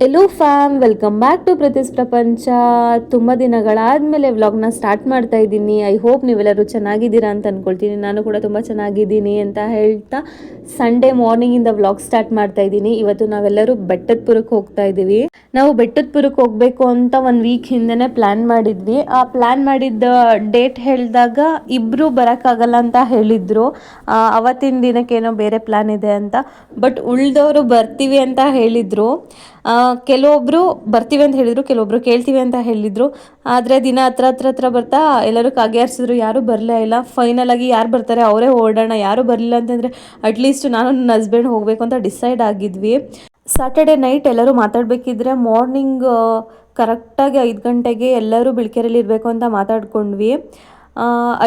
Hello fam welcome back to ಪ್ರತಿಸ್ ಪ್ರಪಂಚ ತುಂಬ ದಿನಗಳಾದಮೇಲೆ ವ್ಲಾಗ್ನ ಸ್ಟಾರ್ಟ್ ಮಾಡ್ತಾ ಇದ್ದೀನಿ. ಐ ಹೋಪ್ ನೀವೆಲ್ಲರೂ ಚೆನ್ನಾಗಿದ್ದೀರಾ ಅಂತ ಅಂದ್ಕೊಳ್ತೀನಿ ನಾನು ಕೂಡ ತುಂಬ ಚೆನ್ನಾಗಿದ್ದೀನಿ ಅಂತ ಹೇಳ್ತಾ ಸಂಡೇ ಮಾರ್ನಿಂಗಿಂದ ವ್ಲಾಗ್ ಸ್ಟಾರ್ಟ್ ಮಾಡ್ತಾ ಇದ್ದೀನಿ. ಇವತ್ತು ನಾವೆಲ್ಲರೂ ಬೆಟ್ಟದಪುರಕ್ಕೆ ಹೋಗ್ತಾ ಇದ್ದೀವಿ ನಾವು ಬೆಟ್ಟದಪುರಕ್ಕೆ ಹೋಗಬೇಕು ಅಂತ ಒಂದು ವೀಕ್ ಹಿಂದೆನೇ ಪ್ಲ್ಯಾನ್ ಮಾಡಿದ್ವಿ. ಆ ಪ್ಲ್ಯಾನ್ ಮಾಡಿದ್ದ ಡೇಟ್ ಹೇಳಿದಾಗ ಇಬ್ಬರು ಬರೋಕ್ಕಾಗಲ್ಲ ಅಂತ ಹೇಳಿದ್ರು. ಅವತ್ತಿನ ದಿನಕ್ಕೇನೋ ಬೇರೆ ಪ್ಲ್ಯಾನ್ ಇದೆ ಅಂತ. ಬಟ್ ಉಳ್ದವರು ಬರ್ತೀವಿ ಅಂತ ಹೇಳಿದ್ರು. ಆ, ಕೆಲವೊಬ್ರು ಬರ್ತೀವಿ ಅಂತ ಹೇಳಿದ್ರು ಕೆಲವೊಬ್ರು ಕೇಳ್ತೀವಿ ಅಂತ ಹೇಳಿದ್ರು. ಆದರೆ ದಿನ ಹತ್ರ ಹತ್ರ ಹತ್ರ ಬರ್ತಾ ಎಲ್ಲರೂ ಕಾಗೆ ಯಾರು ಯಾರೂ ಬರಲೇ ಇಲ್ಲ. ಫೈನಲ್ ಆಗಿ ಯಾರು ಬರ್ತಾರೆ ಅವರೇ ಓಡೋಣ ಯಾರು ಬರಲಿಲ್ಲ ಅಂತಂದರೆ ಅಟ್ಲೀಸ್ಟ್ ನಾನು ನನ್ನ ಹಸ್ಬೆಂಡ್ ಹೋಗಬೇಕು ಅಂತ ಡಿಸೈಡ್ ಆಗಿದ್ವಿ. ಸಾಟರ್ಡೆ ನೈಟ್ ಎಲ್ಲರೂ ಮಾತಾಡಬೇಕಿದ್ರೆ ಮಾರ್ನಿಂಗ್ ಕರೆಕ್ಟಾಗಿ ಐದು ಗಂಟೆಗೆ ಎಲ್ಲರೂ ಬಿಳ್ಕೆರೆಯಲ್ಲಿ ಇರಬೇಕು ಅಂತ ಮಾತಾಡ್ಕೊಂಡ್ವಿ.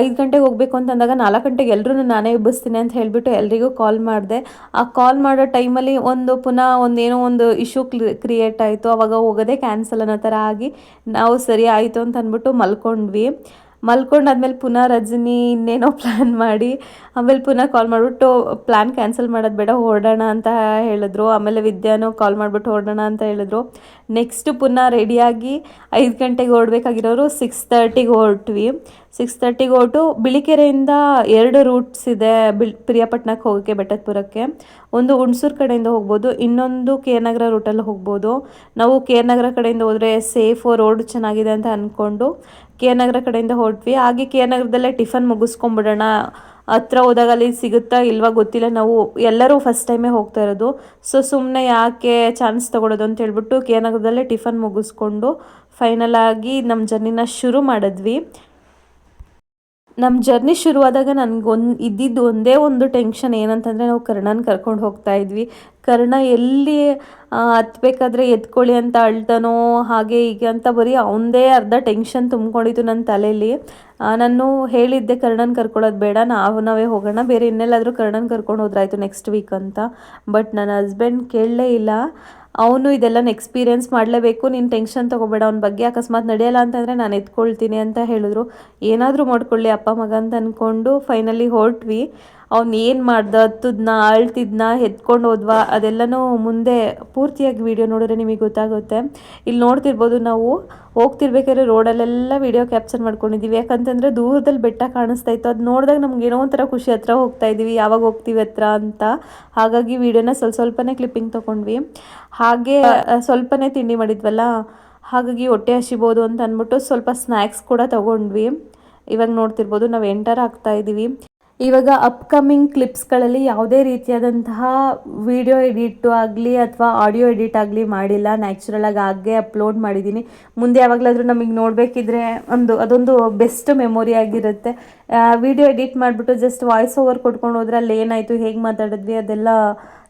ಐದು ಗಂಟೆಗೆ ಹೋಗಬೇಕು ಅಂತ ಅಂದಾಗ ನಾಲ್ಕು ಗಂಟೆಗೆ ಎಲ್ಲರೂ ನಾನೇ ಎಬ್ಬಿಸ್ತೀನಿ ಅಂತ ಹೇಳಿಬಿಟ್ಟು ಎಲ್ರಿಗೂ ಕಾಲ್ ಮಾಡಿದೆ. ಆ ಕಾಲ್ ಮಾಡೋ ಟೈಮಲ್ಲಿ ಒಂದು ಪುನಃ ಒಂದೇನೋ ಒಂದು ಇಶ್ಯೂ ಕ್ರಿಯೇಟ್ ಆಯಿತು. ಆವಾಗ ಹೋಗೋದೇ ಕ್ಯಾನ್ಸಲ್ ಅನ್ನೋ ಥರ ಆಗಿ ನಾವು ಸರಿ ಆಯಿತು ಅಂತ ಅಂದ್ಬಿಟ್ಟು ಮಲ್ಕೊಂಡ್ವಿ. ಮಲ್ಕೊಂಡಾದ್ಮೇಲೆ ಪುನಃ ರಜನಿ ಇನ್ನೇನೋ ಪ್ಲ್ಯಾನ್ ಮಾಡಿ, ಆಮೇಲೆ ಪುನಃ ಕಾಲ್ ಮಾಡಿಬಿಟ್ಟು ಪ್ಲ್ಯಾನ್ ಕ್ಯಾನ್ಸಲ್ ಮಾಡೋದು ಬೇಡ, ಹೊರಡೋಣ ಅಂತ ಹೇಳಿದ್ರು. ಆಮೇಲೆ ವಿದ್ಯಾನೂ ಕಾಲ್ ಮಾಡಿಬಿಟ್ಟು ಹೊರಡೋಣ ಅಂತ ಹೇಳಿದ್ರು. ನೆಕ್ಸ್ಟ್ ಪುನಃ ರೆಡಿಯಾಗಿ ಐದು ಗಂಟೆಗೆ ಹೊರಡ್ಬೇಕಾಗಿರೋರು ಸಿಕ್ಸ್ ತರ್ಟಿಗೆ ಹೊರಟ್ವಿ. ಸಿಕ್ಸ್ ತರ್ಟಿಗೆ ಹೊರಟು ಬಿಳಿಕೆರೆಯಿಂದ ಎರಡು ರೂಟ್ಸ್ ಇದೆ ಬಿಳ್ ಪ್ರಿಯಾಪಟ್ಟಣಕ್ಕೆ ಹೋಗೋಕ್ಕೆ ಬೆಟ್ಟದಪುರಕ್ಕೆ ಒಂದು ಹುಣಸೂರು ಕಡೆಯಿಂದ ಹೋಗ್ಬೋದು, ಇನ್ನೊಂದು ಕೆ ನಗರ ರೂಟಲ್ಲಿ ಹೋಗ್ಬೋದು. ನಾವು ಕೆ ನಗರ ಕಡೆಯಿಂದ ಹೋದರೆ ಸೇಫು ರೋಡ್ ಚೆನ್ನಾಗಿದೆ ಅಂತ ಅಂದ್ಕೊಂಡು ಕೆ ನಗರ ಕಡೆಯಿಂದ ಹೊರಟ್ವಿ. ಹಾಗೆ ಕೆ ನಗರದಲ್ಲೇ ಟಿಫನ್ ಮುಗಿಸ್ಕೊಂಬಿಡೋಣ. ಹತ್ರ ಹೋದಾಗ ಅಲ್ಲಿ ಸಿಗುತ್ತಾ ಇಲ್ವಾ ಗೊತ್ತಿಲ್ಲ. ನಾವು ಎಲ್ಲರೂ ಫಸ್ಟ್ ಟೈಮೇ ಹೋಗ್ತಾ ಇರೋದು. ಸೊ ಸುಮ್ಮನೆ ಯಾಕೆ ಚಾನ್ಸ್ ತೊಗೊಳೋದು ಅಂತ ಹೇಳ್ಬಿಟ್ಟು ಕೆ ನಗರದಲ್ಲೇ ಟಿಫನ್ ಮುಗಿಸ್ಕೊಂಡು ಫೈನಲ್ ಆಗಿ ನಮ್ಮ ಜರ್ನಿನ ಶುರು ಮಾಡಿದ್ವಿ. ನಮ್ಮ ಜರ್ನಿ ಶುರುವಾದಾಗ ನನಗೊಂದು ಇದ್ದಿದ್ದು ಒಂದೇ ಒಂದು ಟೆನ್ಷನ್ ಏನಂತಂದರೆ ನಾವು ಕರ್ಣನ ಕರ್ಕೊಂಡು ಹೋಗ್ತಾ ಇದ್ವಿ. ಕರ್ಣ ಎಲ್ಲಿ ಹತ್ಬೇಕಾದ್ರೆ ಎತ್ಕೊಳ್ಳಿ ಅಂತ ಅಳ್ತಾನೋ, ಹಾಗೆ ಹೀಗೆ ಅಂತ ಬರೀ ಅವನದೇ ಅರ್ಧ ಟೆನ್ಷನ್ ತುಂಬ್ಕೊಂಡಿತ್ತು ನನ್ನ ತಲೆಯಲ್ಲಿ ನಾನು ಹೇಳಿದ್ದೆ ಕರ್ಣನ ಕರ್ಕೊಳ್ಳೋದು ಬೇಡ, ನಾವು, ನಾವೇ ಹೋಗೋಣ, ಬೇರೆ ಇನ್ನೆಲ್ಲಾದರೂ ಕರ್ಣನ ಕರ್ಕೊಂಡು ಹೋದ್ರಾಯ್ತು ನೆಕ್ಸ್ಟ್ ವೀಕ್ ಅಂತ. ಬಟ್ ನನ್ನ ಹಸ್ಬೆಂಡ್ ಕೇಳಲೇ ಇಲ್ಲ. ಅವನು ಇದೆಲ್ಲ ಎಕ್ಸ್ಪೀರಿಯೆನ್ಸ್ ಮಾಡಲೇಬೇಕು, ನೀನು ಟೆನ್ಷನ್ ತೊಗೋಬೇಡ, ಅವನ ಬಗ್ಗೆ ಅಕಸ್ಮಾತ್ ನಡೆಯಲ್ಲ ಅಂತಂದರೆ ನಾನು ಎತ್ಕೊಳ್ತೀನಿ ಅಂತ ಹೇಳಿದ್ರು. ಏನಾದರೂ ಮಾಡ್ಕೊಳ್ಳಿ ಅಪ್ಪ ಮಗ ಅಂತ ಅಂದ್ಕೊಂಡು ಫೈನಲಿ ಹೊರಟ್ವಿ. ಅವ್ನು ಏನು ಮಾಡ್ದ ಹತ್ತದ್ನ ಅಳ್ತಿದ್ನ ಎತ್ಕೊಂಡು ಹೋದ್ವಾ ಅದೆಲ್ಲನೂ ಮುಂದೆ ಪೂರ್ತಿಯಾಗಿ ವಿಡಿಯೋ ನೋಡಿದ್ರೆ ನಿಮಗೆ ಗೊತ್ತಾಗುತ್ತೆ. ಇಲ್ಲಿ ನೋಡ್ತಿರ್ಬೋದು ನಾವು ಹೋಗ್ತಿರ್ಬೇಕಾದ್ರೆ ರೋಡಲ್ಲೆಲ್ಲ ವಿಡಿಯೋ ಕ್ಯಾಪ್ಚರ್ ಮಾಡ್ಕೊಂಡಿದ್ದೀವಿ ಯಾಕಂತಂದರೆ ದೂರದಲ್ಲಿ ಬೆಟ್ಟ ಕಾಣಿಸ್ತಾ ಇತ್ತು. ಅದು ನೋಡಿದಾಗ ನಮ್ಗೆ ಏನೋ ಒಂಥರ ಖುಷಿ ಹತ್ರ ಹೋಗ್ತಾ ಇದ್ದೀವಿ ಯಾವಾಗ ಹೋಗ್ತೀವಿ ಹತ್ರ ಅಂತ. ಹಾಗಾಗಿ ವಿಡಿಯೋನ ಸ್ವಲ್ಪ ಸ್ವಲ್ಪನೇ ಕ್ಲಿಪ್ಪಿಂಗ್ ತೊಗೊಂಡ್ವಿ. ಹಾಗೆ ಸ್ವಲ್ಪನೇ ತಿಂಡಿ ಮಾಡಿದ್ವಲ್ಲ? ಹಾಗಾಗಿ ಹೊಟ್ಟೆ ಹಸಿಬೋದು ಅಂತ ಅಂದ್ಬಿಟ್ಟು ಸ್ವಲ್ಪ ಸ್ನ್ಯಾಕ್ಸ್ ಕೂಡ ತಗೊಂಡ್ವಿ. ಇವಾಗ ನೋಡ್ತಿರ್ಬೋದು ನಾವು ಎಂಟರ್ ಆಗ್ತಾ ಇದ್ದೀವಿ ಇವಾಗ ಅಪ್ಕಮಿಂಗ್ ಕ್ಲಿಪ್ಸ್ಗಳಲ್ಲಿ ಯಾವುದೇ ರೀತಿಯಾದಂತಹ ವಿಡಿಯೋ ಎಡಿಟು ಆಗಲಿ ಅಥವಾ ಆಡಿಯೋ ಎಡಿಟ್ ಆಗಲಿ ಮಾಡಿಲ್ಲ. ನ್ಯಾಚುರಲ್ ಆಗಿ ಹಾಗೆ ಅಪ್ಲೋಡ್ ಮಾಡಿದ್ದೀನಿ. ಮುಂದೆ ಯಾವಾಗಲಾದರೂ ನಮಗೆ ನೋಡಬೇಕಿದ್ರೆ ಒಂದು, ಅದೊಂದು ಬೆಸ್ಟ್ ಮೆಮೊರಿ ಆಗಿರುತ್ತೆ. ವಿಡಿಯೋ ಎಡಿಟ್ ಮಾಡಿಬಿಟ್ಟು ಜಸ್ಟ್ ವಾಯ್ಸ್ ಓವರ್ ಕೊಟ್ಕೊಂಡು ಹೋದ್ರೆ ಅಲ್ಲಿ ಏನಾಯಿತು, ಹೇಗೆ ಮಾತಾಡಿದ್ವಿ, ಅದೆಲ್ಲ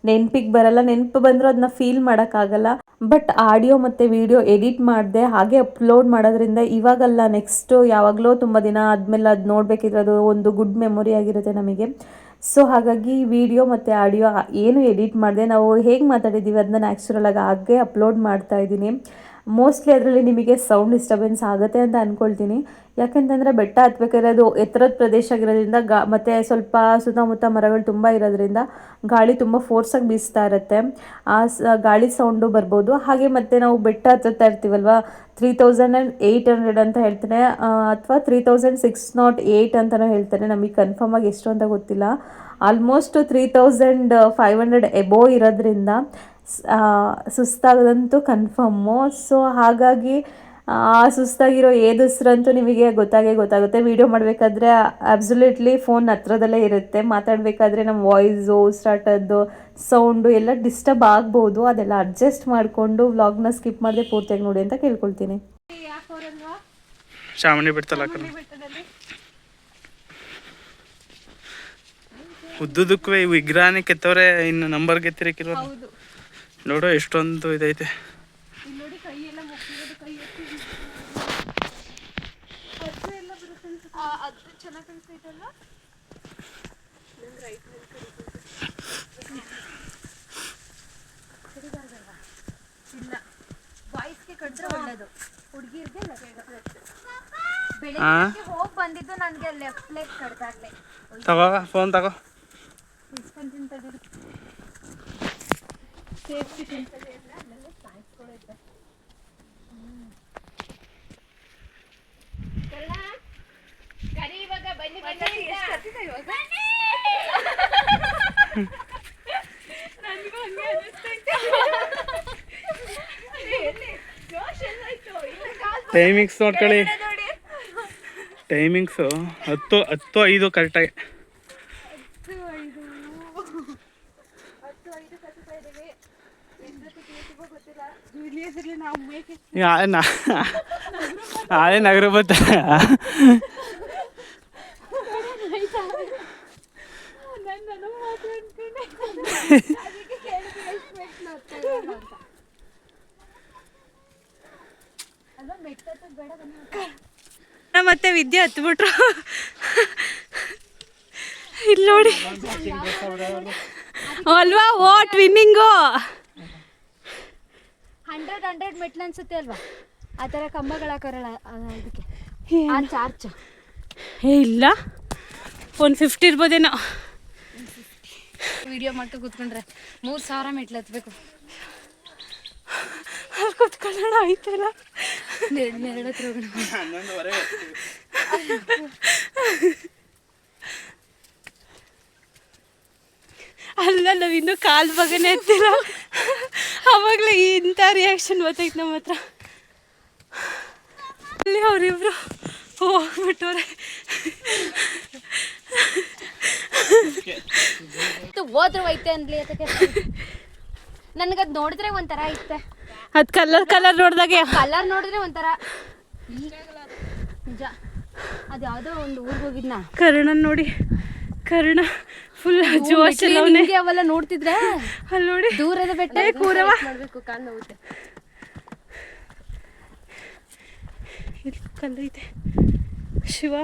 ನೆನಪಿಗೆ ಬರಲ್ಲ. ನೆನಪು ಬಂದರೂ ಅದನ್ನ ಫೀಲ್ ಮಾಡೋಕ್ಕಾಗಲ್ಲ. ಬಟ್ ಆಡಿಯೋ ಮತ್ತು ವಿಡಿಯೋ ಎಡಿಟ್ ಮಾಡಿದೆ, ಹಾಗೆ ಅಪ್ಲೋಡ್ ಮಾಡೋದ್ರಿಂದ ಇವಾಗಲ್ಲ ನೆಕ್ಸ್ಟು ಯಾವಾಗಲೋ ತುಂಬ ದಿನ ಆದಮೇಲೆ ಅದು ನೋಡಬೇಕಿದ್ರೆ ಅದು ಒಂದು ಗುಡ್ ಮೆಮೊರಿ ಆಗಿರುತ್ತೆ ನಮಗೆ. ಸೊ ಹಾಗಾಗಿ ವಿಡಿಯೋ ಮತ್ತು ಆಡಿಯೋ ಏನು ಎಡಿಟ್ ಮಾಡಿದೆ, ನಾವು ಹೇಗೆ ಮಾತಾಡಿದ್ದೀವಿ ಅದನ್ನ ನ್ಯಾಚುರಲ್ ಆಗಿ ಹಾಗೆ ಅಪ್ಲೋಡ್ ಮಾಡ್ತಾ ಇದ್ದೀನಿ. ಮೋಸ್ಟ್ಲಿ ಅದರಲ್ಲಿ ನಿಮಗೆ ಸೌಂಡ್ ಡಿಸ್ಟರ್ಬೆನ್ಸ್ ಆಗುತ್ತೆ ಅಂತ ಅಂದ್ಕೊಳ್ತೀನಿ ಯಾಕೆಂತಂದರೆ ಬೆಟ್ಟ ಹತ್ಬೇಕಾದ್ರೆ ಅದು ಎತ್ತರದ ಪ್ರದೇಶ ಆಗಿರೋದ್ರಿಂದ ಗಾ ಮತ್ತು ಸ್ವಲ್ಪ ಸುತ್ತಮುತ್ತ ಮರಗಳು ತುಂಬ ಇರೋದ್ರಿಂದ ಗಾಳಿ ತುಂಬ ಫೋರ್ಸಾಗಿ ಬೀಸ್ತಾ ಇರುತ್ತೆ. ಆ ಸ ಗಾಳಿ ಸೌಂಡು ಬರ್ಬೋದು. ಹಾಗೆ ಮತ್ತು ನಾವು ಬೆಟ್ಟ ಹತ್ತುತ್ತಾ ಇರ್ತೀವಲ್ವಾ? Three thousand and eight hundred ಅಂತ ಹೇಳ್ತಾರೆ. ಅಥವಾ three thousand six nought eight ಅಂತಲೂ ಹೇಳ್ತಾರೆ. ನಮಗೆ ಕನ್ಫರ್ಮ್ ಆಗಿ ಎಷ್ಟು ಅಂತ ಗೊತ್ತಿಲ್ಲ. Almost three thousand five hundred above ಇರೋದ್ರಿಂದ ಸ್- ಆ, ಸುಸ್ತಾಗೋದಂತೂ ಕನ್ಫರ್ಮು ಸೊ ಹಾಗಾಗಿ ಸುಸ್ತಾಗಿರೋ ಏದುಸ್ರಂತೂ ನಿಮಗೆ ಗೊತ್ತಾಗೇ ಗೊತ್ತಾಗುತ್ತೆ. ವೀಡಿಯೋ ಮಾಡಬೇಕಾದ್ರೆ ಅಬ್ಸಲ್ಯೂಟ್ಲಿ ಫೋನ್ ಹತ್ರದಲ್ಲೇ ಇರುತ್ತೆ. ಮಾತಾಡಬೇಕಾದ್ರೆ ನಮ್ಮ ವಾಯ್ಸು ಸ್ಟಾರ್ಟದ್ದು ಸೌಂಡು ಎಲ್ಲ ಡಿಸ್ಟರ್ಬ್ ಆಗ್ಬೋದು. ಅದೆಲ್ಲ ಅಡ್ಜಸ್ಟ್ ಮಾಡಿಕೊಂಡು ವ್ಲಾಗ್ನ ಸ್ಕಿಪ್ ಮಾಡದೆ ಪೂರ್ತಿಯಾಗಿ ನೋಡಿ ಅಂತ ಕೇಳ್ಕೊಳ್ತೀನಿ. ಚಾಮುಂಡಿ ಬಿಡ್ತಲ್ಲ ಉದ್ದುದಕ್ಕೂ ವಿಗ್ರಹನೇ ಕೆತ್ತವ್ರೆ ಇನ್ನು ನಂಬರ್ ಗೆತ್ತಿರಕ್ಕಿರೋ ನೋಡೋ ಎಷ್ಟೊಂದು ಇದೈತೆ. ಹೋಗಿ ಬಂದಿದ್ದು ನನಗೆ ಲೆಫ್ಟ್ ಲೆಗ್ ಕಡ್ದಾಗ್ಲೆ ತಗೋ ಫೋನ್ ತಗೋ ಸೇಫ್ಟಿ ಟೈಮಿಂಗ್ಸ್ ನೋಡ್ಕೊಳ್ಳಿ. ಟೈಮಿಂಗ್ಸು ಹತ್ತು ಹತ್ತು ಐದು ಕರೆಕ್ಟಾಗಿ ಅದೇ ನಗರ ಬತ್ತ ಮತ್ತೆ ವಿದ್ಯೆ ಹತ್ಬಿಟ್ರು. ಇಲ್ಲಿ ನೋಡಿ. ಅಲ್ವಾ ಓ ಟ್ವಿನ್ನಿಂಗು ಹಂಡ್ರೆಡ್ ಹಂಡ್ರೆಡ್ ಮೆಟ್ಲು ಅನ್ಸುತ್ತೆ ಅಲ್ವಾ? ಆ ಥರ ಕಂಬಗಳ ಹಾಕೋರಲ್ಲ ಅದಕ್ಕೆ ಚಾರ್ಜ್ ಏ ಇಲ್ಲ. One fifty ಇರ್ಬೋದೇನೋ. ವಿಡಿಯೋ ಮಾಡ್ಕೊ ಕೂತ್ಕೊಂಡ್ರೆ ಮೂರು ಸಾವಿರ ಮೆಟ್ಲು ಹತ್ಬೇಕು ಅಲ್ಲಿ ಕೂತ್ಕೊಳ್ಳೋಣ ಆಯ್ತಲ್ಲ ನೆರಳು ಹತ್ರ ಹೋಗೋಣ. ಅಲ್ಲ ನಾವು ಇನ್ನೂ ಕಾಲು ಬಗನೆ ಎತ್ತಿಲ್ಲ. ಅವಾಗಲೇ ಇಂಥ ರಿಯಾಕ್ಷನ್ ಗೊತ್ತಾಯ್ತು ನಮ್ಮ ಹತ್ರ. ಅಲ್ಲಿ ಅವರಿಬ್ರು ಹೋಗ್ಬಿಟ್ಟವ್ರೆ. ಹೋದ್ರು ಐತೆ ಅನ್ಲಿ ಅದಕ್ಕೆ. ನನಗದು ನೋಡಿದ್ರೆ ಒಂಥರ ಐತೆ. ಅದ್ ಕಲರ್ ಕಲರ್ ನೋಡಿದಾಗ. ಕಲರ್ ನೋಡಿದ್ರೆ ಒಂಥರ ನಿಜ. ಅದು ಯಾವುದೋ ಒಂದು ಊರಿಗೆ ಹೋಗಿದ್ನ? ಕರ್ಣ ನೋಡಿ. ಕರ್ಣ ಫುಲ್ ಜೋಶ್. ಹಿಂಗೆ ಅವೆಲ್ಲ ನೋಡ್ತಿದ್ರೆ? ಅಲ್ಲಿ ನೋಡಿ. ದೂರದ ಬೆಟ್ಟ ಕೂರವ ಮಾಡಬೇಕು ಕಾಲ್ ನೋವುತ್ತೆ ಇಲ್ಲಿ ಕಲ್ಲೈತೆ ಶಿವ.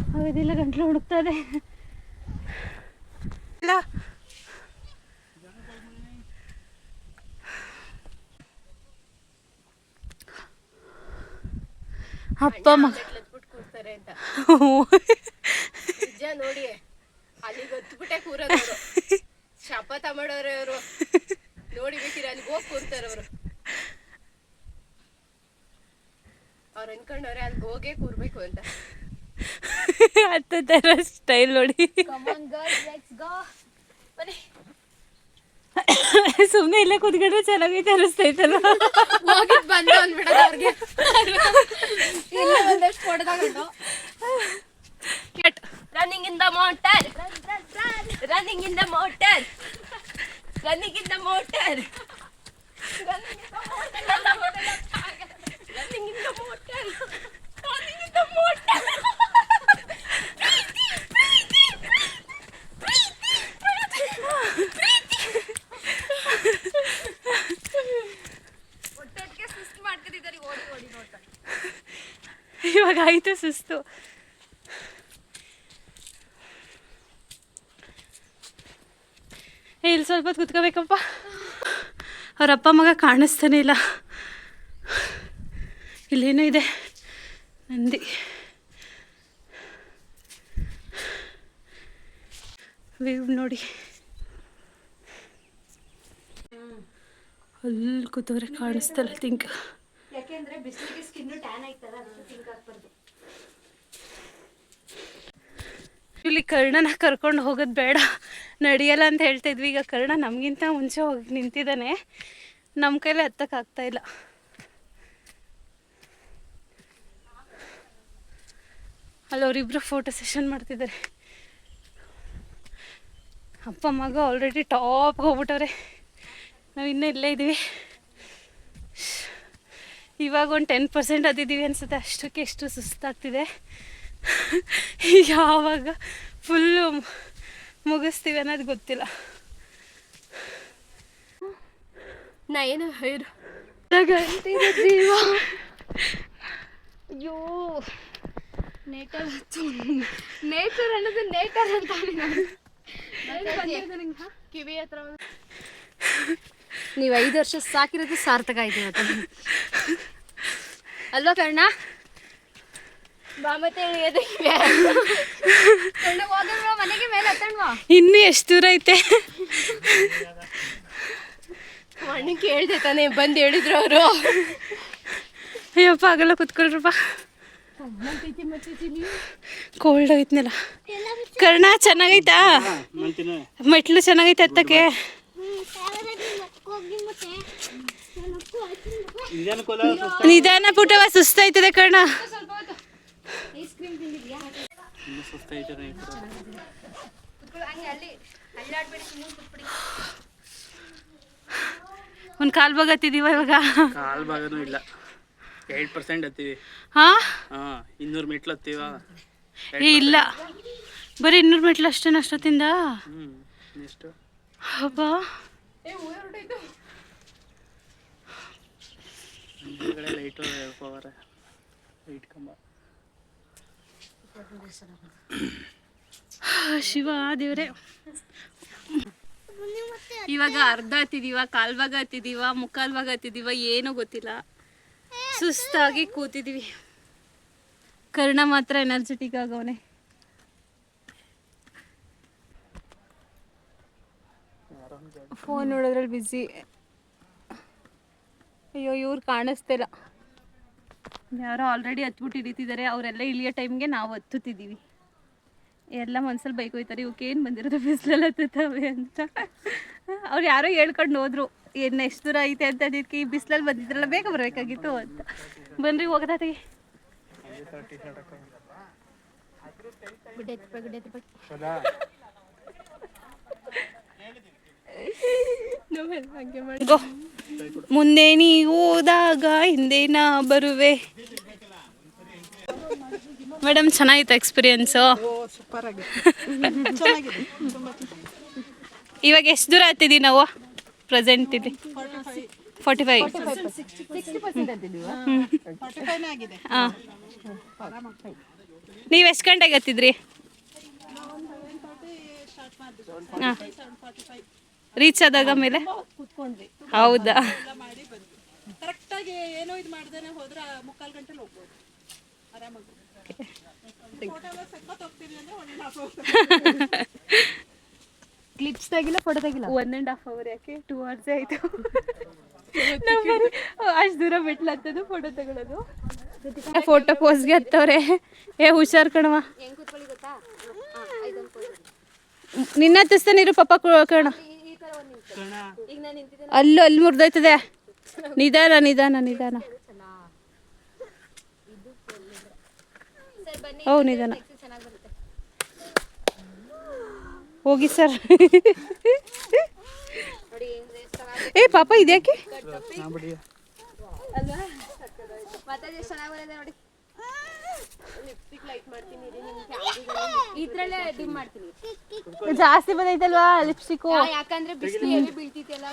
ಆಗೋದಿಲ್ಲ ಗಂಟ್ಲು ಹುಡುಕ್ತದೆ ಇಲ್ಲ. ಅಪ್ಪ ಮಗ. ನಿಜ ನೋಡಿ ಅಲ್ಲಿಗೆ ಹೊತ್ಬಿಟ್ಟೆ ಕೂರೋದವ್ರು ಶಪಥ ಮಾಡೋರೆ ಅವರು. ನೋಡಿ ಬೇಕಿರ ಅಲ್ಲಿಗೆ ಹೋಗಿ ಕೂರ್ತಾರೆ ಅವರು. ಅವ್ರು ಅನ್ಕೊಂಡವ್ರೆ ಅಲ್ಲಿಗೆ ಹೋಗೇ ಕೂರ್ಬೇಕು ಅಂತ. ಹತ್ತು ಥರ ಸ್ಟೈಲ್ ನೋಡಿ. ಸುಮ್ಮನೆ ಇಲ್ಲೇ ಕೂತ್ಕೊಂಡ್ರೆ ಚೆನ್ನಾಗೈತೆ ಅನಿಸ್ತೈತಲ್ಲ ಹೋಗಿದ್ ಬಂದ ಅಂದ್ಬಿಡೋದು ಅವ್ರಿಗೆ. ಇಲ್ಲ ಒಂದಷ್ಟು ಹೊಡೆದಾಗಂಡು running in the motor running in the motor running in the motor running in the motor running in the motor ಮಾಡ್ತಿದ್ದಾರೆ ಓಡಿ ಓಡಿ ನೋಡ್ತಾರೆ ಇವಾಗ ಆಯ್ತು ಸುಸ್ತು. ಇಲ್ಲಿ ಸ್ವಲ್ಪ ಹೊತ್ತು ಕುತ್ಕೋಬೇಕಪ್ಪ. ಅವ್ರ ಅಪ್ಪ ಮಗ ಕಾಣಿಸ್ತಾನೆ ಇಲ್ಲ. ಇಲ್ಲೇನೋ ಇದೆ. ನಂದಿ. ವ್ಯೂ ನೋಡಿ. ಅಲ್ಲಿ ಕೂತವ್ರೆ ಕಾಣಿಸ್ತಲ್ಲ ತಿಂಕ್ ಯಾಕೆಂದ್ರೆ ಬಿಸಿಲಿಗೆ ಸ್ಕಿನ್ ಟ್ಯಾನ್ ಆಯ್ತಲ್ಲ ತಿಂಕ್ ಹಾಕ್ಬಾರ್ದು ಇಲ್ಲಿ ಕರ್ಣನ ಕರ್ಕೊಂಡು ಹೋಗೋದು ಬೇಡ. ನಡೆಯಲ್ಲ ಅಂತ ಹೇಳ್ತಾ ಇದ್ವಿ. ಈಗ ಕರ್ಣ ನಮಗಿಂತ ಮುಂಚೆ ಹೋಗಿ ನಿಂತಿದ್ದಾನೆ. ನಮ್ಮ ಕೈಲಿ ಹತ್ತಕ್ಕಾಗ್ತಾ ಇಲ್ಲ. ಅಲ್ಲಿ, ಅವರಿಬ್ರು ಫೋಟೋ ಸೆಷನ್ ಮಾಡ್ತಿದ್ದಾರೆ. ಅಪ್ಪ, ಮಗ ಆಲ್ರೆಡಿ ಟಾಪ್ಗೆ ಹೋಗ್ಬಿಟ್ಟವ್ರೆ. ನಾವು ಇನ್ನೂ ಇಲ್ಲೇ ಇದ್ದೀವಿ ಇವಾಗ ಒಂದು ಟೆನ್ ಪರ್ಸೆಂಟ್ ಅದಿದ್ದೀವಿ ಅನ್ಸುತ್ತೆ. ಅಷ್ಟಕ್ಕೆ ಎಷ್ಟು ಸುಸ್ತಾಗ್ತಿದೆ. ಯಾವಾಗ ಫುಲ್ಲು ಮುಗಿಸ್ತೀವಿ ಅನ್ನೋದು ಗೊತ್ತಿಲ್ಲ. ನಾ ಏನು ಹೇಳು ಜೀವ. ಅಯ್ಯೋ. ನೇಟರ್ ನೇಚರ್ ಅನ್ನೋದು ನೇಟರ್ ಅಂತ ಕಿವಿ ಹತ್ರ ನೀವು ಐದು ವರ್ಷ ಸಾಕಿರೋದು ಸಾರ್ಥಕ ಆಯ್ತು ಇವತ್ತು. ಅಲ್ವಾ ಕರ್ಣ ಬಾ ಮತ್ತೆ ಎದೆ ಕರ್ಣ ಹೋಗಲ್ವಾ ಮನೆಗೆ ಮೇಲೆ ಹತ್ತಣ್ವಾ ಇನ್ನೂ ಎಷ್ಟು ದೂರ ಐತೆ? ಅಣ್ಣ ಕೇಳ್ದೆ ತಾನೆ ಬಂದು ಹೇಳಿದ್ರು ಅವರು. ಅಯ್ಯಪ್ಪ ಆಗಲ್ಲ ಕುತ್ಕೊಳ್ರಪ್ಪ ಕೋಲ್ಡ್ ಐತ್ನಲ್ಲ ಕರ್ಣ ಚೆನ್ನಾಗೈತಾ? ಮೆಟ್ಲು ಚೆನ್ನಾಗೈತೆ ಹತ್ತಕ್ಕೆ. ನಿಧಾನ ಪುಟವ ಸುಸ್ತಾಯ್ತದೆ ಕರ್ಣ. ಒಂದು ಕಾಲ್ ಭಾಗ ಹತ್ತಿದೀವ ಇವಾಗ? ಕಾಲ್ ಭಾಗನೂ ಇಲ್ಲ. ಏಟ್ ಪರ್ಸೆಂಟ್ ಹತ್ತೀವಿ. ಹಾ? ಹಾ ಇನ್ನೂರು ಮೆಟ್ಲು ಹತ್ತೀವ. ಏ ಇಲ್ಲ. ಬರೀ ಇನ್ನೂರು ಮೆಟ್ಲು ಅಷ್ಟೇನ ಅಷ್ಟೊತ್ತಿಂದ ಹ್ಮ್ ಎಷ್ಟು ಹಬ್ಬಾ? ಹಿಂದ್ಗಡೆ ಲೈಟು ಪವರ್ ಲೈಟ್ ಕಂಬ. ಶಿವ, ದೇವ್ರೆ. ಇವಾಗ ಅರ್ಧ ಹತ್ತಿದೀವ, ಕಾಲ್ ಭಾಗ ಹತ್ತಿದೀವ, ಮುಕ್ಕಾಲ್ ಭಾಗ ಹತ್ತಿದೀವ, ಏನೂ ಗೊತ್ತಿಲ್ಲ. ಸುಸ್ತಾಗಿ ಕೂತಿದೀವಿ. ಕರ್ಣ ಮಾತ್ರ ಎನರ್ಜೆಟಿಕ್ ಆಗವನೆ. ಫೋನ್ ನೋಡೋದ್ರಲ್ಲಿ ಬ್ಯುಸಿ ಅಯ್ಯೋ, ಇವ್ರು ಕಾಣಿಸ್ತಿಲ್ಲ ಯಾರೋ ಆಲ್ರೆಡಿ ಹತ್ಬಿಟ್ಟು ಹಿಡಿತಿದ್ದಾರೆ ಅವರೆಲ್ಲ ಇಳಿಯೋ ಟೈಮ್ಗೆ ನಾವು ಹತ್ತುತ್ತಿದ್ದೀವಿ. ಎಲ್ಲ ಮನ್ಸಲ್ಲಿ ಬೈಕ್ ಹೋಯ್ತಾರೆ ಇವಕ್ಕೆ ಏನು ಬಂದಿರೋದು ಬಿಸಿಲಲ್ಲಿ ಹತ್ತುತ್ತವೆ ಅಂತ. ಅವ್ರು ಯಾರೋ ಹೇಳ್ಕೊಂಡು ಹೋದ್ರು, ಏನು ಎಷ್ಟು ದೂರ ಐತೆ ಅಂತ ಅದಕ್ಕೆ ಈ ಬಿಸಿಲಲ್ಲಿ ಬಂದಿದ್ರಲ್ಲ, ಬೇಗ ಬರಬೇಕಾಗಿತ್ತು ಅಂತ. ಬನ್ರಿ ಹೋಗದಾತಿ ಮುಂದೆ ನೀ ಹೋದಾಗ ಹಿಂದೆ ನಾ ಬರುವೆ. ಮೇಡಮ್ ಚೆನ್ನಾಗಿತ್ತು ಎಕ್ಸ್ಪೀರಿಯನ್ಸು ಇವಾಗ ಎಷ್ಟು ದೂರ ಹತ್ತಿದ್ದೀವಿ ನಾವು? ಪ್ರೆಸೆಂಟ್ ಇಲ್ಲಿ. ಫಾರ್ಟಿ ಫೈವ್ ಹಾಂ. ನೀವು ಎಷ್ಟು ಗಂಟೆಗೆ ಹತ್ತಿದ್ರಿ? ಹಾಂ. ರೀಚ್ ಆದಾಗ ಮೇಲೆ? ಹೌದಾ? ಕರೆಕ್ಟಾಗಿ ಏನೋ ಇದು ಮಾಡ್ದೇನೆ ಹೋದ್ರೆ ಮುಕ್ಕಾಲು ಗಂಟೆಲಿ ಹೋಗ್ಬೋದು. ಆರಾಮಾಗಿ. ಹಾಫ್ ಕ್ಲಿಪ್ಸ್ ತೆಗಿಲ್ಲ ಫೋಟೋ ತೆಗಿಲ್ಲ? ಒನ್ ಆ್ಯಂಡ್ ಹಾಫ್ ಅವರ್ ಯಾಕೆ? ಟೂ ಅವರ್ಸ್ ಆಯಿತು. ಅಷ್ಟು ದೂರ ಬಿಟ್ಲತ್ತದು ಫೋಟೋ ತಗೊಳ್ಳೋದು ಫೋಟೋ ಪೋಸ್ಗೆ ಹತ್ತವ್ರೆ. ಏ ಹುಷಾರ್ ಕಣವ ನಿನ್ನ ಹತ್ತಿಸ್ತಾನೆ ಇರು ಪಾಪ ಕಣ ಅಲ್ಲೂ ಅಲ್ಲಿ ಮುರಿದೋಯ್ತದೆ. ನಿಧಾನ ನಿಧಾನ ನಿಧಾನ. ಓ ನಿಧಾನ. ಹೋಗಿ ಸರ್. ಏ ಪಾಪ ಇದ್ಯಾಕೆ? ಇದ್ರಲ್ಲೇ ಡಿಮ್ ಮಾಡ್ತೀನಿ. ಜಾಸ್ತಿ ಬಂದೈತಲ್ವಾ ಲಿಪ್ಸ್ಟಿಕ್ ಯಾಕಂದ್ರೆ ಬಿಸಿಲು ಎಲ್ಲಿ ಬೀಳ್ತಿದ್ದೆಲ್ಲ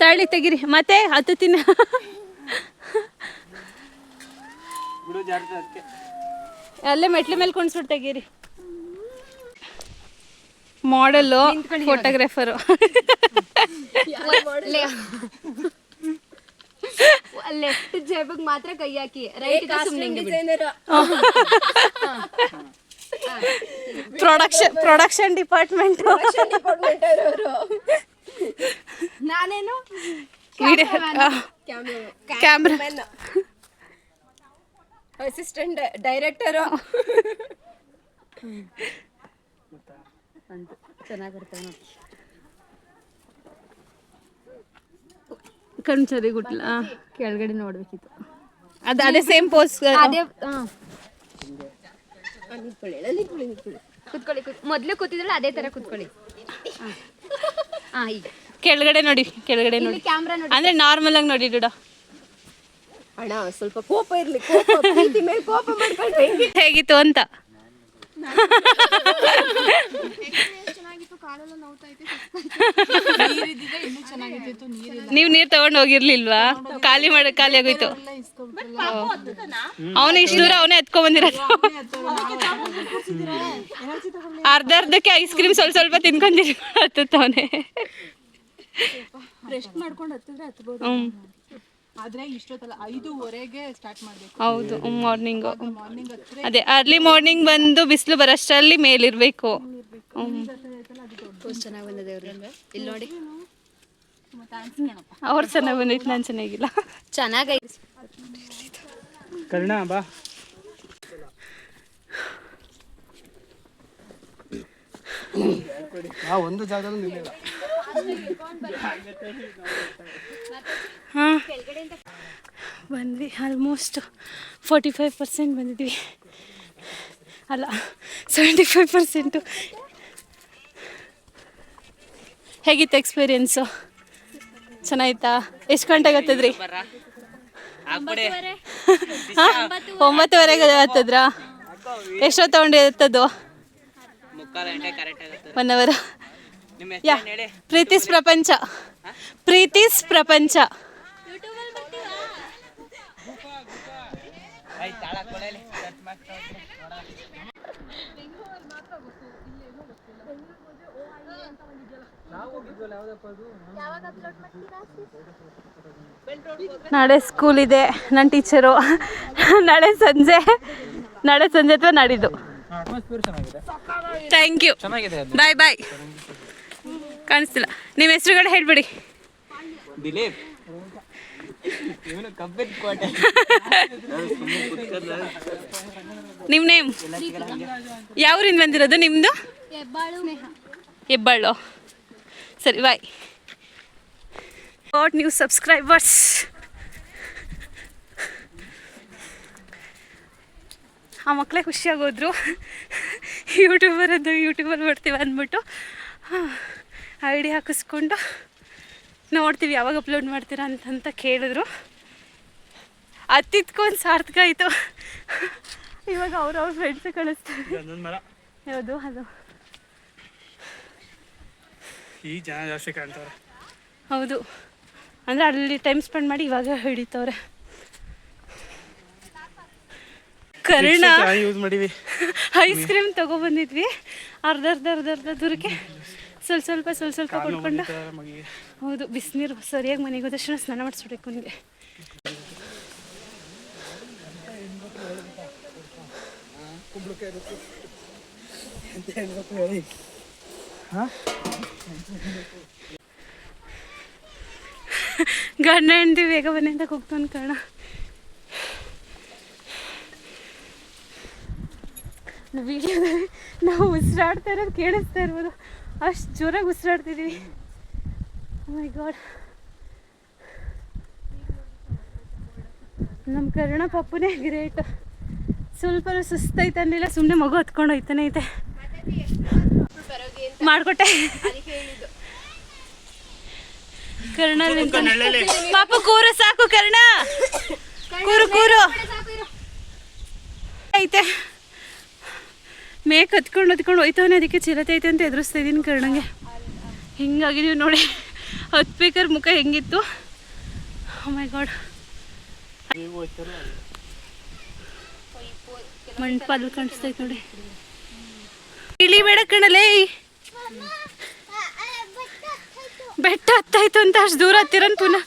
ತಳಿ ತೆಗಿರಿ. ಮತ್ತೆ ಹತ್ತು ತಿನ್ನ. ಬಿಡು ಅದಕ್ಕೆ. ಅಲ್ಲೇ ಮೆಟ್ಲ ಮೇಲೆ ಕುಣಿಸ್ಬಿಟ್ಟು ತೆಗೀರಿ. ಮಾಡಲು ಫೋಟೋಗ್ರಾಫರು ಲೆಫ್ಟ್ ಜೇಬಿಗೆ ಮಾತ್ರ ಕೈ ಹಾಕಿ ರೈಟ್ ಪ್ರೊಡಕ್ಷನ್ ಪ್ರೊಡಕ್ಷನ್ ಡಿಪಾರ್ಟ್ಮೆಂಟ್ ನಾನೇನು? ಕ್ಯಾಮ್ರಾ ಅಸಿಸ್ಟೆಂಟ್ ಡೈರೆಕ್ಟರು ಕಣ್ಸರಿ ಗುಟ್ಲ ಕೆಳಗಡೆ ನೋಡ್ಬೇಕಿತ್ತು. ಅದು ಅದೇ ಸೇಮ್ ಪೋಸ್ ಅದೇ ಕುತ್ಕೊಳ್ಳಿ ಕುತ್ ಮೊದ್ಲು ಕೂತಿದ್ರಲ್ಲ ಅದೇ ತರ ಕುತ್ಕೊಳ್ಳಿ. ಹಾ. ಈಗ ಕೆಳಗಡೆ ನೋಡಿ ಕೆಳಗಡೆ ನೋಡಿ. ಇಲ್ಲಿ ಕ್ಯಾಮ್ರಾ ನೋಡಿ. ಅಂದ್ರೆ ನಾರ್ಮಲ್ ಆಗಿ ನೋಡಿ ಡುಡ. ಅಣ್ಣ ಸ್ವಲ್ಪ ಕೋಪ ಇರ್ಲಿ ಕೋಪ ಪ್ರೀತಿ ಮೇಲೆ ಕೋಪ ಮಾಡ್ಕೊಂಡ್ರೆ ಹೆಂಗೆ? ಹೇಗಿತ್ತು ಅಂತ. ನೀವು ನೀರ್ ತಗೊಂಡ್ ಹೋಗಿರ್ಲಿಲ್ವಾ? ಖಾಲಿ ಮಾಡ ಖಾಲಿ ಆಗೋಯ್ತು. ಅವನು ಇಷ್ಟು ದೂರ ಅವನೇ ಎತ್ಕೊಂಡ್ ಬಂದಿರೋದು. ಅರ್ಧ ಅರ್ಧಕ್ಕೆ ಐಸ್ ಕ್ರೀಮ್ ಸ್ವಲ್ಪ ಸ್ವಲ್ಪ ತಿನ್ಕೊಂಡಿರಿ ರೆಸ್ಟ್ ಮಾಡ್ಕೊಂಡು ಹತ್ತಿದ್ರೆ ಹತ್ಬೋದು. ಹ್ಮ್. ಆದ್ರೆ ಇಷ್ಟೊತ್ತಲ್ಲ ಐದೂವರೆಗೆ ಸ್ಟಾರ್ಟ್ ಮಾಡಬೇಕು. ಹೌದು ಮಾರ್ನಿಂಗು ಮಾರ್ನಿಂಗ್ ಹತ್ತಿರ ಅದೇ ಅರ್ಲಿ ಮಾರ್ನಿಂಗ್ ಬಂದು ಬಿಸಿಲು ಬರೋಷ್ಟರಲ್ಲಿ ಮೇಲಿರ್ಬೇಕು. ಚೆನ್ನಾಗಿ ಬಂದಿದೆ ಅವ್ರಿಗೆ ಇಲ್ಲಿ ನೋಡಿ. ಅವ್ರು ಚೆನ್ನಾಗಿ ಬಂದಿತ್ತು ನಾನು ಚೆನ್ನಾಗಿಲ್ಲ. ಚೆನ್ನಾಗೈತೆ ಕರ್ಣ ಬಾ. ಒಂದು ಜಾಗದಲ್ಲೂ ನಿಲ್ಲಿಲ್ಲ. ಹಾಂ. ಬಂದ್ವಿ ಆಲ್ಮೋಸ್ಟ್ ಫೋರ್ಟಿ ಫೈವ್ ಪರ್ಸೆಂಟ್ ಬಂದಿದ್ವಿ ಅಲ್ಲ ಸೆವೆಂಟಿ ಫೈವ್ ಪರ್ಸೆಂಟು ಹೇಗಿತ್ತು ಎಕ್ಸ್ಪೀರಿಯನ್ಸು ಚೆನ್ನಾಗಿತ್ತಾ? ಎಷ್ಟು ಗಂಟೆಗೆ ಹತ್ತದ್ರಿ? ಒಂಬತ್ತುವರೆಗೆ ಹತ್ತದ್ರಾ? ಎಷ್ಟೊತ್ತು ತಗೊಂಡು ಒನ್ ಅವರ್ ಯಾ ಪ್ರೀತಿಸ್ ಪ್ರಪಂಚ. ಪ್ರೀತಿಸ್ ಪ್ರಪಂಚ. ನಾಳೆ ಸ್ಕೂಲ್ ಇದೆ. ನನ್ನ ಟೀಚರು ನಾಳೆ ಸಂಜೆ. ನಾಳೆ ಸಂಜೆ ಅಥವಾ ನಾಡಿದ್ದು. ಥ್ಯಾಂಕ್ ಯು ಬಾಯ್ ಬಾಯ್ ಕಾಣಿಸ್ತಿಲ್ಲ. ನಿಮ್ಮ ಹೆಸರುಗಳು ಹೇಳ್ಬಿಡಿ. ದಿಲೀಪ್. ನಿಮ್ಮ ನೇಮ್ ಯಾವ್ರಿಂದ ಬಂದಿರೋದು ನಿಮ್ಮದು ಹೆಬ್ಬಾಳು. ಸರಿ ಬಾಯ್ ವಾಟ್ ನ್ಯೂ ಸಬ್ಸ್ಕ್ರೈಬರ್ಸ್ ಆ ಮಕ್ಕಳೇ ಖುಷಿಯಾಗೋದ್ರು ಯೂಟ್ಯೂಬರ್ ಅದು ಯೂಟ್ಯೂಬರ್ ಬರ್ತೀವಿ ಅಂದ್ಬಿಟ್ಟು. ಐ ಡಿ ಹಾಕಿಸ್ಕೊಂಡು ನೋಡ್ತೀವಿ ಯಾವಾಗ ಅಪ್ಲೋಡ್ ಮಾಡ್ತೀರಾ ಅಂತಂತ ಕೇಳಿದ್ರು. ಅತ್ತಿತ್ಕೊಂಡು ಸಾರ್ಥಕ ಆಯಿತು. ಇವಾಗ ಅವ್ರವ್ರ ಫ್ರೆಂಡ್ಸ್ ಕಳಿಸ್ತಾರೆ. ಯಾವುದು ಅದು ಈ ಜನ ಜಾಸ್ತಿ ಕಾಣ್ತಾರೆ ಹೌದು. ಅಂದರೆ ಅಲ್ಲಿ ಟೈಮ್ ಸ್ಪೆಂಡ್ ಮಾಡಿ ಇವಾಗ ಹಿಡಿತವ್ರೆ. ಕರ್ಣ. ಐಸ್ ಕ್ರೀಮ್ ತಗೊಬಂದಿದ್ವಿ ಅರ್ಧ ಅರ್ಧ ಅರ್ಧ ಅರ್ಧ ದೂರಕ್ಕೆ. ಸ್ವಲ್ಪ ಸ್ವಲ್ಪ ಸ್ವಲ್ಪ ಸ್ವಲ್ಪ ಕೊಡ್ಕೊಂಡು ಹೌದು ಬಿಸಿನೀರು ಸರಿಯಾಗಿ ಮನೆಗೆ ಹೋದ ತಕ್ಷಣ ಸ್ನಾನ ಮಾಡಿಸ್ಬಿಡ್ಬೇಕು ನನಗೆ ಗಂಡ ಹೆಂಡ್ತಿ ಬೇಗ ಮನೆಯಿಂದ ಅಂತ ಹೋಗ್ತಾನೆ ವಿಡಿಯೋದಲ್ಲಿ ನಾವು ಉಸಿರಾಡ್ತಾ ಇರೋದು ಕೇಳಿಸ್ತಾ ಇರ್ಬೋದು. ಅಷ್ಟು ಜೋರಾಗಿ ಉಸಿರಾಡ್ತಿದ್ದೀವಿ ಮೈ ಗಾಡ್ ನಮ್ಮ ಕರ್ಣ ಪಪ್ಪನೇ ಗ್ರೇಟ್ ಸ್ವಲ್ಪ ಸುಸ್ತೈತೆ ಅಂದಿಲ್ಲ ಸುಮ್ಮನೆ ಮಗು ಹತ್ಕೊಂಡು ಹೋಯ್ತಾನೆ ಐತೆ. ಮಾಡ್ಕೊಟ್ಟೆ. ಕರ್ಣ ಪಾಪ ಕೂರು ಸಾಕು ಕರ್ಣ. ಕೂರು ಕೂರು. ಐತೆ. ಮೇಕ್ ಹತ್ಕೊಂಡು ಹತ್ಕೊಂಡು ಹೋಯ್ತವನೆ ಅದಕ್ಕೆ ಚಿರತೆ ಐತೆ ಅಂತ ಎದುರಿಸ್ತಾ ಇದ್ದೀನಿ ಕರ್ಣಂಗೆ. ಹಿಂಗಾಗಿದೀವಿ ನೋಡಿ ಹತ್ಬೇಕಾದ್ರೆ ಮುಖ ಹೆಂಗಿತ್ತು. Oh ಮೈ ಗಾಡ್ ಮಣ್ಪಾಲು ಕಾಣಿಸ್ತೈತೆ ನೋಡಿ. ಇಳಿಬೇಡ ಕಣಲೇ ಬೆಟ್ಟ ಹತ್ತಾಯ್ತು ಅಂತ ಅಷ್ಟು ದೂರ ಹತ್ತಿರನ್ ಪುನಃ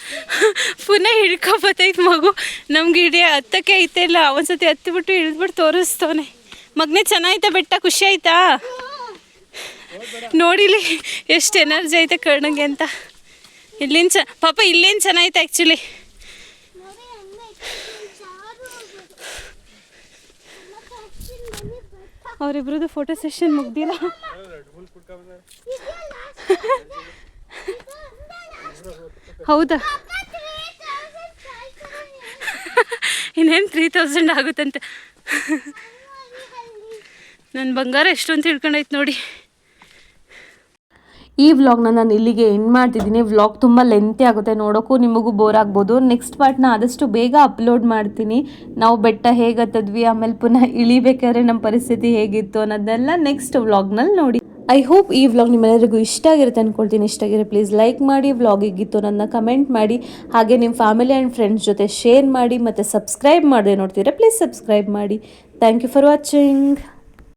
ಪುನಃ ಹಿಡ್ಕೊಬತ್ತೈತೆ ಮಗು. ನಮ್ಗೆ ಇಡೀ ಹತ್ತಕ್ಕೆ ಐತೆ ಇಲ್ಲ, ಒಂದ್ಸತಿ ಹತ್ತಿಬಿಟ್ಟು ಇಳಿದ್ಬಿಟ್ಟು ತೋರಿಸ್ತವನೆ. ಮಗನೇ ಚೆನ್ನಾಯ್ತ ಬೆಟ್ಟ, ಖುಷಿ ಆಯ್ತಾ? ನೋಡಿಲಿ, ಎಷ್ಟು ಎನರ್ಜಿ ಐತೆ ಕರ್ಣಂಗೆ ಅಂತ. ಇಲ್ಲಿಂದ ಚ, ಪಾಪ ಇಲ್ಲೇನು ಚೆನ್ನಾಯ್ತ ಆ್ಯಕ್ಚುಲಿ ಅವರಿಬ್ರದ್ದು ಫೋಟೋ ಸೆಷನ್ ಮುಗ್ದಿಲ್ಲ. ಹೌದಾ? ಇನ್ನೇನು ತ್ರೀ ತೌಸಂಡ್ ಆಗುತ್ತಂತೆ? ನನ್ನ ಬಂಗಾರ ಎಷ್ಟು ಅಂತ ತಿಳ್ಕೊಂಡೈತೆ ನೋಡಿ. ಈ ವ್ಲಾಗ್ನ ನಾನು ಇಲ್ಲಿಗೆ ಎಂಡ್ ಮಾಡ್ತಿದ್ದೀನಿ. ವ್ಲಾಗ್ ತುಂಬ ಲೆಂತಿ ಆಗುತ್ತೆ. ನೋಡೋಕ್ಕೂ ನಿಮಗೂ ಬೋರ್ ಆಗ್ಬೋದು. ನೆಕ್ಸ್ಟ್ ಪಾರ್ಟ್ನ ಆದಷ್ಟು ಬೇಗ ಅಪ್ಲೋಡ್ ಮಾಡ್ತೀನಿ. ನಾವು ಬೆಟ್ಟ ಹೇಗೆ ಹತ್ತದ್ವಿ ಆಮೇಲೆ ಪುನಃ ಇಳಿಬೇಕಾದ್ರೆ ನಮ್ಮ ಪರಿಸ್ಥಿತಿ ಹೇಗಿತ್ತು ಅನ್ನೋದನ್ನೆಲ್ಲ ನೆಕ್ಸ್ಟ್ ವ್ಲಾಗ್ನಲ್ಲಿ ನೋಡಿ. ಐ ಹೋಪ್ ಈ ವ್ಲಾಗ್ ನಿಮ್ಮೆಲ್ಲರಿಗೂ ಇಷ್ಟ ಆಗಿರುತ್ತೆ ಅಂದ್ಕೊಳ್ತೀನಿ ಇಷ್ಟ ಆಗಿರೋ ಪ್ಲೀಸ್ ಲೈಕ್ ಮಾಡಿ, ವ್ಲಾಗ್ ಹೇಗಿತ್ತು ನನ್ನ ಕಮೆಂಟ್ ಮಾಡಿ. ಹಾಗೆ ನಿಮ್ಮ ಫ್ಯಾಮಿಲಿ ಆ್ಯಂಡ್ ಫ್ರೆಂಡ್ಸ್ ಜೊತೆ ಶೇರ್ ಮಾಡಿ ಮತ್ತು ಸಬ್ಸ್ಕ್ರೈಬ್ ಮಾಡದೆ ನೋಡ್ತೀರಾ ಪ್ಲೀಸ್ ಸಬ್ಸ್ಕ್ರೈಬ್ ಮಾಡಿ. Thank you for watching